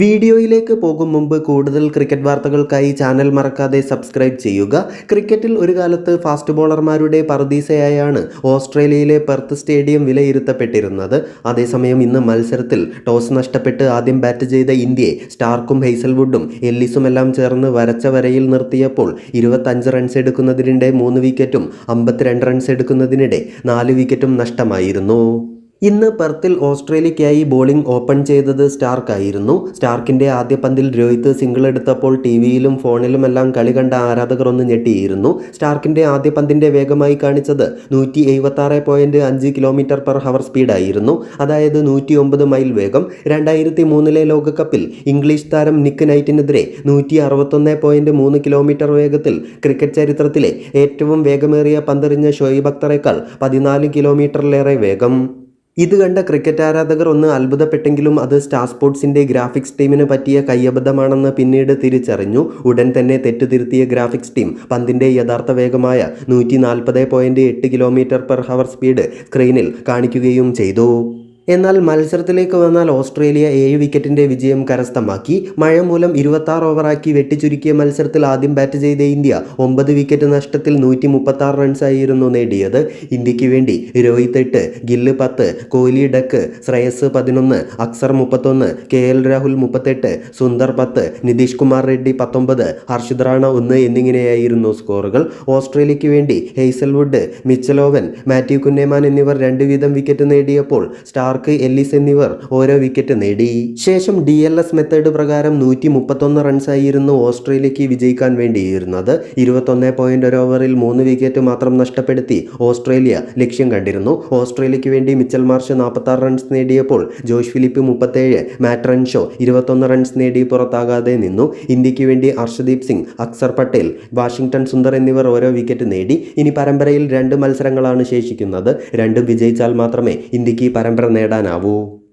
വീഡിയോയിലേക്ക് പോകും മുമ്പ് കൂടുതൽ ക്രിക്കറ്റ് വാർത്തകൾക്കായി ചാനൽ മറക്കാതെ സബ്സ്ക്രൈബ് ചെയ്യുക. ക്രിക്കറ്റിൽ ഒരു കാലത്ത് ഫാസ്റ്റ് ബോളർമാരുടെ പർദീസയായാണ് ഓസ്ട്രേലിയയിലെ പെർത്ത് സ്റ്റേഡിയം വിലയിരുത്തപ്പെട്ടിരുന്നത്. അതേസമയം ഇന്ന് മത്സരത്തിൽ ടോസ് നഷ്ടപ്പെട്ട് ആദ്യം ബാറ്റ് ചെയ്ത ഇന്ത്യയെ സ്റ്റാർക്കും ഹെയ്സൽവുഡും എല്ലിസുമെല്ലാം ചേർന്ന് വരച്ച വരയിൽ നിർത്തിയപ്പോൾ ഇരുപത്തഞ്ച് റൺസ് എടുക്കുന്നതിനിടെ മൂന്ന് വിക്കറ്റും അമ്പത്തിരണ്ട് റൺസ് എടുക്കുന്നതിനിടെ നാല് വിക്കറ്റും നഷ്ടമായിരുന്നു. ഇന്ന് പെർത്തിൽ ഓസ്ട്രേലിയയ്ക്കായി ബോളിംഗ് ഓപ്പൺ ചെയ്തത് സ്റ്റാർക്കായിരുന്നു. സ്റ്റാർക്കിന്റെ ആദ്യ പന്തിൽ രോഹിത് സിംഗിൾ എടുത്തപ്പോൾ ടി വിയിലും ഫോണിലുമെല്ലാം കളി കണ്ട ആരാധകർ ഒന്ന് ഞെട്ടിയിരുന്നു. സ്റ്റാർക്കിന്റെ ആദ്യ പന്തിന്റെ വേഗമായി കാണിച്ചത് നൂറ്റി എഴുപത്തി ആറ് പോയിന്റ് അഞ്ച് കിലോമീറ്റർ പെർ ഹവർ സ്പീഡായിരുന്നു. അതായത് നൂറ്റി ഒമ്പത് മൈൽ വേഗം. രണ്ടായിരത്തി മൂന്നിലെ ലോകകപ്പിൽ ഇംഗ്ലീഷ് താരം നിക്ക് നൈറ്റിനെതിരെ നൂറ്റി അറുപത്തൊന്ന് പോയിന്റ് മൂന്ന് കിലോമീറ്റർ വേഗത്തിൽ ക്രിക്കറ്റ് ചരിത്രത്തിലെ ഏറ്റവും വേഗമേറിയ പന്തെറിഞ്ഞ ഷോയിബ് അക്തറേക്കാൾ പതിനാല് കിലോമീറ്ററിലേറെ വേഗം. ഇത് കണ്ട ക്രിക്കറ്റ് ആരാധകർ ഒന്ന് അത്ഭുതപ്പെട്ടെങ്കിലും അത് സ്റ്റാർ സ്പോർട്സിന്റെ ഗ്രാഫിക്സ് ടീമിന് പറ്റിയ കയ്യബദ്ധമാണെന്ന് പിന്നീട് തിരിച്ചറിഞ്ഞു. ഉടൻ തന്നെ തെറ്റുതിരുത്തിയ ഗ്രാഫിക്സ് ടീം പന്തിന്റെ യഥാർത്ഥ വേഗമായ നൂറ്റി നാൽപ്പത് പോയിന്റ് എട്ട് കിലോമീറ്റർ പെർ ഹവർ സ്പീഡ് സ്ക്രീനിൽ കാണിക്കുകയും ചെയ്തു. എന്നാൽ മത്സരത്തിലേക്ക് വന്നാൽ ഓസ്ട്രേലിയ ഏഴ് വിക്കറ്റിന്റെ വിജയം കരസ്ഥമാക്കി. മഴ മൂലം ഇരുപത്തി ആറ് ഓവറാക്കി വെട്ടിച്ചുരുക്കിയ മത്സരത്തിൽ ആദ്യം ബാറ്റ് ചെയ്ത ഇന്ത്യ ഒമ്പത് വിക്കറ്റ് നഷ്ടത്തിൽ നൂറ്റി മുപ്പത്തി ആറ് റൺസായിരുന്നു നേടിയത്. ഇന്ത്യയ്ക്ക് വേണ്ടി രോഹിത് എട്ട് ഗില്ല് പത്ത് കോഹ്ലി ഡക്ക് ശ്രേയസ് പതിനൊന്ന് അക്സർ മുപ്പത്തൊന്ന് കെ എൽ രാഹുൽ മുപ്പത്തെട്ട് സുന്ദർ പത്ത് നിതീഷ് കുമാർ റെഡ്ഡി പത്തൊമ്പത് ഹർഷിത് റാണ ഒന്ന് എന്നിങ്ങനെയായിരുന്നു സ്കോറുകൾ. ഓസ്ട്രേലിയയ്ക്ക് വേണ്ടി ഹെയ്സൽവുഡ് മിച്ചലോവൻ മാത്യു കുന്നേമാൻ എന്നിവർ രണ്ട് വീതം വിക്കറ്റ് നേടിയപ്പോൾ സ്റ്റാർക്ക് എല്ലിസ് എന്നിവർ ഓരോ വിക്കറ്റ് നേടി. ശേഷം ഡി എൽ എസ് മെത്തേഡ് പ്രകാരം നൂറ്റി മുപ്പത്തൊന്ന് റൺസായിരുന്നു ഓസ്ട്രേലിയക്ക് വിജയിക്കാൻ വേണ്ടിയിരുന്നത്. ഇരുപത്തൊന്ന് പോയിന്റ് ഒരു ഓവറിൽ മൂന്ന് വിക്കറ്റ് മാത്രം നഷ്ടപ്പെടുത്തി ഓസ്ട്രേലിയ ലക്ഷ്യം കണ്ടിരുന്നു. ഓസ്ട്രേലിയക്ക് വേണ്ടി മിച്ചൽ മാർഷ് നാൽപ്പത്തി റൺസ് നേടിയപ്പോൾ ജോഷ് ഫിലിപ്പ് മുപ്പത്തേഴ് മാറ്റ് റൺഷോ ഇരുപത്തൊന്ന് റൺസ് നേടി പുറത്താകാതെ നിന്നു. ഇന്ത്യയ്ക്ക് വേണ്ടി അർഷദീപ് സിംഗ് അക്സർ പട്ടേൽ വാഷിംഗ്ടൺ സുന്ദർ എന്നിവർ ഓരോ വിക്കറ്റ് നേടി. ഇനി പരമ്പരയിൽ രണ്ട് മത്സരങ്ങളാണ് ശേഷിക്കുന്നത്. രണ്ടും വിജയിച്ചാൽ മാത്രമേ ഇന്ത്യയ്ക്ക് പരമ്പര നേടാനാവൂ.